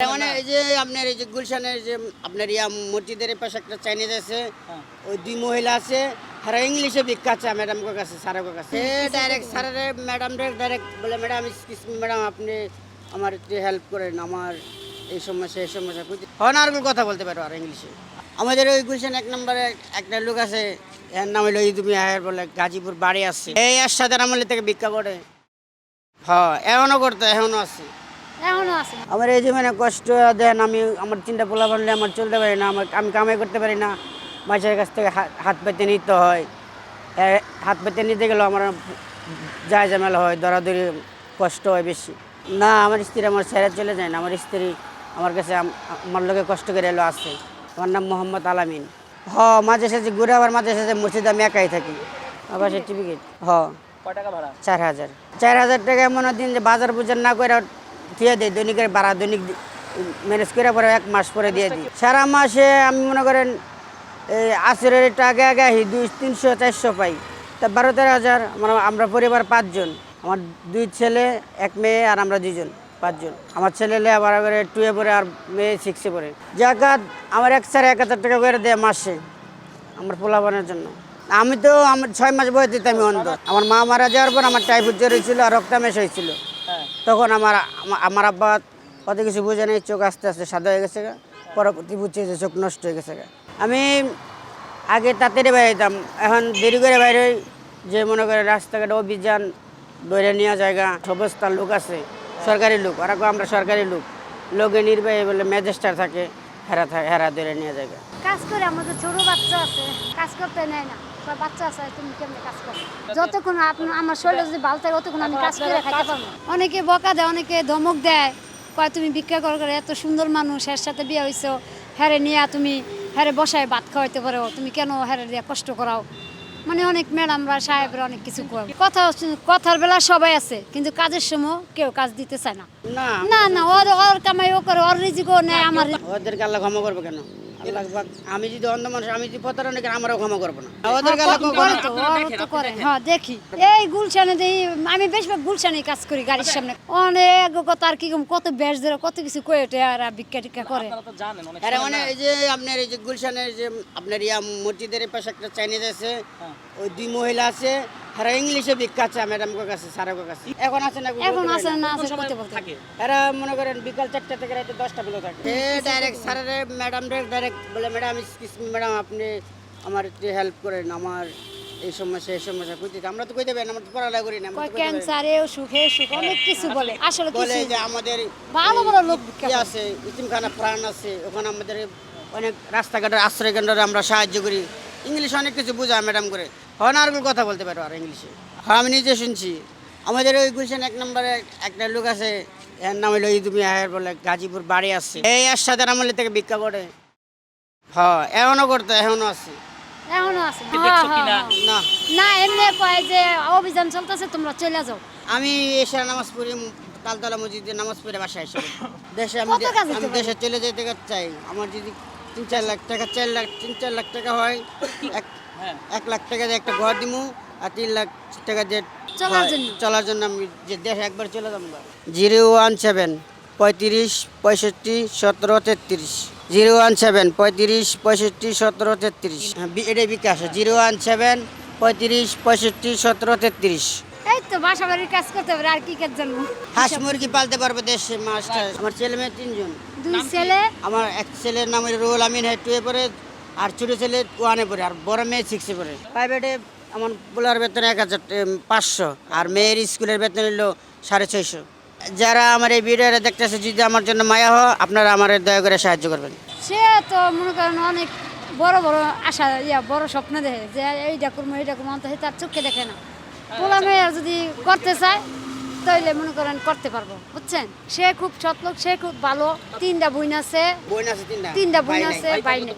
মানে এই যে আপনার এই যে গুলশানের যে আপনার ইয়া মসজিদের পাশে একটা চাইনিজ আছে হ্যাঁ। ওই দুই মহিলা আছে হারা ইংলিশে বিখ্যাত কাছে স্যারের কাছে। ডাইরেক্ট স্যারের ম্যাডাম ডাইরেক্ট বলে ম্যাডাম ম্যাডাম আপনি আমার একটু হেল্প করেন আমার এই সমস্যা এই সমস্যা। হন আর কথা বলতে পারো আর ইংলিশে। আমাদের ওই গুলশান এক নম্বরে একটা লোক আছে এর নাম হলো ইদুমি আয়ার বলে গাজীপুর বাড়ি আছে। এই এর সাথে আমলে থেকে ভিক্ষা করে। হ্যাঁ এখনও করতে এখনও আছে। এখনও আছে। আমার এই জীবনে কষ্ট দেন আমি আমার চিন্তা পোলা বানলে আমার চলতে পারি না আমার আমি কামাই করতে পারি না। মাছের কাছ থেকে হাত- হাত পেতে নিতে হয়। হাত পেতে নিতে গেলেও আমার যায় ঝামেলা হয় দরাদরি কষ্ট হয় বেশি। না আমার স্ত্রী আমার ছেড়ে চলে যায় না। আমার স্ত্রী আমার কাছে আমার লোকে কষ্ট করে এলো আছে। আমার নাম মোহাম্মদ আলামিন। হ মাঝে সাঝে ঘুরে আবার মাঝে সাঝে মসজিদে আমি একাই থাকি। আবার সার্টিফিকেট হ। চার হাজার। চার হাজার টাকা এমন দিন যে বাজার বুজার না করে দিয়ে দেয়, দৈনিকের ভাড়া, দৈনিক ম্যানেজ করে পরে এক মাস পরে দিয়ে দিই। সারা মাসে আমি মনে করেন, এই আসরের একটু আগে আসি, দুই, তিনশো, চারশো পাই। তা বারো, তেরো হাজার আমরা আমরা পরিবার পাঁচজন। আমার দুই ছেলে, এক মেয়ে আর আমরা দুজন পাঁচজন। আমার ছেলে আবার করে টুয়ে পড়ে আর মেয়ে সিক্সে পড়ে। জাকাত আমার এক সাড়ে এক হাজার টাকা করে দেয় মাসে, আমার পোলাপানের জন্য। আমি তো আমার ছয় মাস বয়স দিতে আমি অন্ধ। আমার মা মারা যাওয়ার পর আমার টাইফয়েড জ্বর হয়েছিল আর রক্তামেশ হয়েছিল। হ্যাঁ তখন আমার আমার আব্বা কত কিছু বুঝে নেই, চোখ আস্তে আস্তে সাদা হয়ে গেছে। পরবর্তী বুঝছে যে চোখ নষ্ট হয়ে গেছে। আমি আগে তাড়াতাড়ি বেরোতাম এখন দেরি করে বাইরে যে মনে করে রাস্তাঘাট অভিযান ধরে নেওয়া জায়গা সমস্ত লোক আছে, সরকারি লোক কয় আমরা সরকারি লোক লোকে নির্বাহী বলে ম্যাজিস্ট্রার থাকে, হেরা থাকে, হেরা ধরে নেওয়া জায়গা কাজ করে আমাদের ছোট বাচ্চা আছে, কাজ করতে নেয় না কয় বাচ্চা আছে তুমি কেমনে কাজ করো? যতক্ষণ আপনার আমার শরীর যদি ভালো থাকে ততক্ষণ আমি কাজ করে খাইতে পারব। অনেকে বকা দেয় অনেকে ধমক দেয়। কয় তুমি ভিক্ষা কর করে এত সুন্দর মানুষ এর সাথে বিয়ে হয়েছো হ্যারে নিয়ে তুমি হ্যারে বসায় ভাত খাওয়াইতে পারো। তুমি কেন হ্যারে দিয়ে কষ্ট করাও? মানে অনেক ম্যাডামরা সাহেবরা অনেক কিছু কয়। কথা কথার বেলা সবাই আছে কিন্তু কাজের সময় কেউ কাজ দিতে চায় না। না। না ওর ওর কামাই ও করে ওর রিজিকও নেয় আমার ওদেরকে আল্লাহ ক্ষমা করবে কেন? আমি যদি অন্ধ মানুষ আমি যদি প্রতারণা করি আমারও ক্ষমা করব না। ওদেরকে করে করে। হ্যাঁ দেখি। এই গুলশানে দেখি আমি বেশিরভাগ গুলশানে কাজ করি গাড়ির সামনে। অনেক কথা আর কি কত ব্যাস ধরে কত কিছু কয়ে ওঠে আর ভিক্ষা টিক্ষা করে। আপনারা তো জানেন অনেক আরে মানে এই যে আপনার এই যে গুলশানের যে আপনার ইয়া মসজিদের পাশে একটা চাইনিজ আছে হ্যাঁ। ওই দুই মহিলা আছে এরা ইংলিশে বিখ্যাত ম্যাডাম কাছে স্যারের কাছে। এখন আছে না এখন আছে না। আছে করতে বলতে থাকে। এরা মনে করেন বিকাল চারটা থেকে রাতে দশটা বেলা থাকে। ডাইরেক্ট স্যারের ম্যাডাম ডাইরেক্ট বলে ম্যাডাম ম্যাডাম আপনি আমার একটু হেল্প করেন আমার এই সমস্যা এই সমস্যা কইতে আমরা তো কইতে পারি আমরা তো পড়ালেখা করি না। ক্যান্সার এ অসুখ অনেক কিছু বলে আসলে বলে যে আমাদের ভালো ভালো লোক কি আছে ইতিমখানা প্রাণ আছে ওখানে আমাদের অনেক রাস্তাঘাটের আশ্রয় কেন্দ্রে আমরা সাহায্য করি। ইংলিশ অনেক কিছু বোঝায় ম্যাডাম করে। হয় না আর কোনো কথা বলতে পারো আর ইংলিশে। হ্যাঁ আমি নিজে শুনছি। আমাদের ওই গুলশান এক নম্বরে একটা লোক আছে এর নাম হলো ইদুমি আয়ার বলে গাজীপুর বাড়ি আছে। এই সাথে আমলে থেকে ভিক্ষা করে। হ্যাঁ এখনও করতে এখনও আছে। এখনও আছে দেখছ হ্যাঁ, কিনা? হ্যাঁ, হ্যাঁ। না না এমনি কয় যে অভিযান চলতেছে তোমরা চলে যাও। আমি এসে নামাজ পড়ি তালতলা মসজিদে নামাজ পড়ে বাসায় এসে দেশে আমি? দেশে চলে যেতে চাই? আমার যদি তিন চার লাখ টাকা চার লাখ তিন চার লাখ টাকা হয় এক হ্যাঁ। এক লাখ টাকা দিয়ে একটা ঘর দিমু আর তিন লাখ টাকা দিয়ে চলার জন্য। চলার জন্য আমি যে দেশে একবার চলে যাব জিরো ওয়ান সেভেন পঁয়ত্রিশ পঁয়ষট্টি সতেরো তেত্রিশ। জিরো ওয়ান সেভেন পঁয়ত্রিশ পঁয়ষট্টি সতেরো তেত্রিশ। হ্যাঁ এটাই বিকাশ জিরো ওয়ান সেভেন পঁয়ত্রিশ পঁয়ষট্টি সতেরো তেত্রিশ। এই তো বাসা বাড়ির কাজ করতে পারে আর কি কাজ জানব? হাঁস মুরগি পালতে পারব দেশে মাছটা আমার ছেলে মেয়ে তিনজন। দুই ছেলে? আমার এক ছেলের নাম রুহুল আমিন হেড টুয়ে পড়ে আর ছোটো ছেলে ওয়ানে পড়ে আর বড় মেয়ে সিক্সে পড়ে। প্রাইভেটে আমার পোলার বেতন এক হাজার পাঁচশো আর মেয়ের স্কুলের বেতন হলো সাড়ে ছয়শো। যারা আমার এই ভিডিওটা দেখতেছে যদি আমার জন্য মায়া হয় আপনারা আমার দয়া করে সাহায্য করবেন। সে তো মনে করেন অনেক বড় বড় আশা ইয়া বড় স্বপ্ন দেখে যে এইটা করব এইটা করব অন্ত তার চোখে দেখে না। পোলা মেয়ে যদি করতে চায় তাইলে মনে করেন করতে পারব বুঝছেন? সে খুব সৎ লোক সে খুব ভালো। তিনটা বইন আছে। তিনটা। তিনটা ভাই বোন নাই। আছে বাইনে